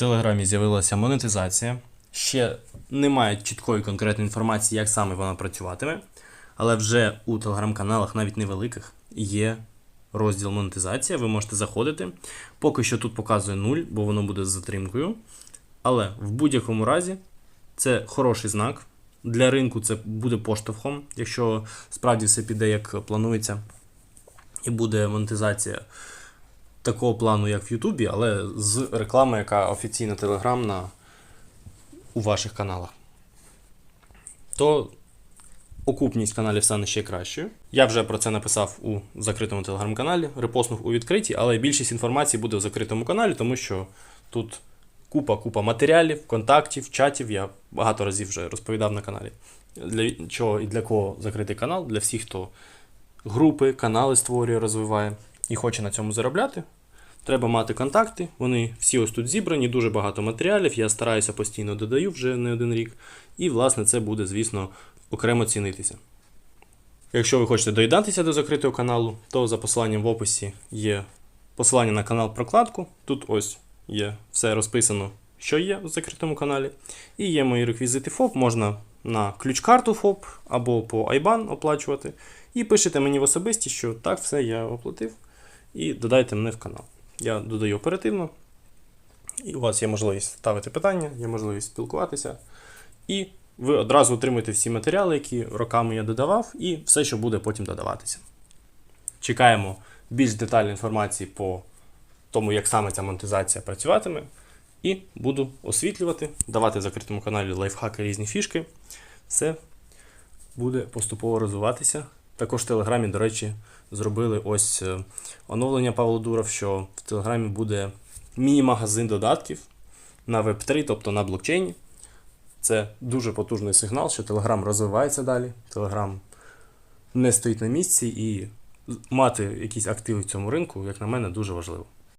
Телеграмі з'явилася монетизація. Ще немає чіткої конкретної інформації, як саме вона працюватиме. Але вже у телеграм-каналах, навіть невеликих, є розділ монетизація. Ви можете заходити. Поки що тут показує 0, бо воно буде з затримкою. Але в будь-якому разі це хороший знак. Для ринку це буде поштовхом, якщо справді все піде як планується, і буде монетизація такого плану, як в Ютубі, але з реклами, яка офіційно телеграмна у ваших каналах. То окупність каналів стане ще кращою. Я вже про це написав у закритому телеграм-каналі, репостнув у відкритій, але більшість інформації буде в закритому каналі, тому що тут купа-купа матеріалів, контактів, чатів. Я багато разів вже розповідав на каналі. Для чого і для кого закритий канал? Для всіх, хто групи, канали створює, розвиває і хоче на цьому заробляти. Треба мати контакти, вони всі ось тут зібрані, дуже багато матеріалів. Я стараюся постійно додаю вже не один рік. І, власне, це буде, звісно, окремо цінитися. Якщо ви хочете доєднатися до закритого каналу, то за посиланням в описі є посилання на канал прокладку. Тут ось є все розписано, що є в закритому каналі. І є мої реквізити ФОП, можна на ключ-карту ФОП або по IBAN оплачувати. І пишете мені в особисті, що так, все я оплатив. І додайте мене в канал. Я додаю оперативно. І у вас є можливість ставити питання, є можливість спілкуватися. І ви одразу отримуєте всі матеріали, які роками я додавав, і все, що буде потім додаватися. Чекаємо більш детальної інформації по тому, як саме ця монетизація працюватиме. І буду освітлювати, давати в закритому каналі лайфхаки різні фішки. Все буде поступово розвиватися. Також в Телеграмі, до речі, зробили ось е, оновлення Павло Дуров, що в Телеграмі буде міні-магазин додатків на Web3, тобто на блокчейні. Це дуже потужний сигнал, що Телеграм розвивається далі. Телеграм не стоїть на місці і мати якісь активи в цьому ринку, як на мене, дуже важливо.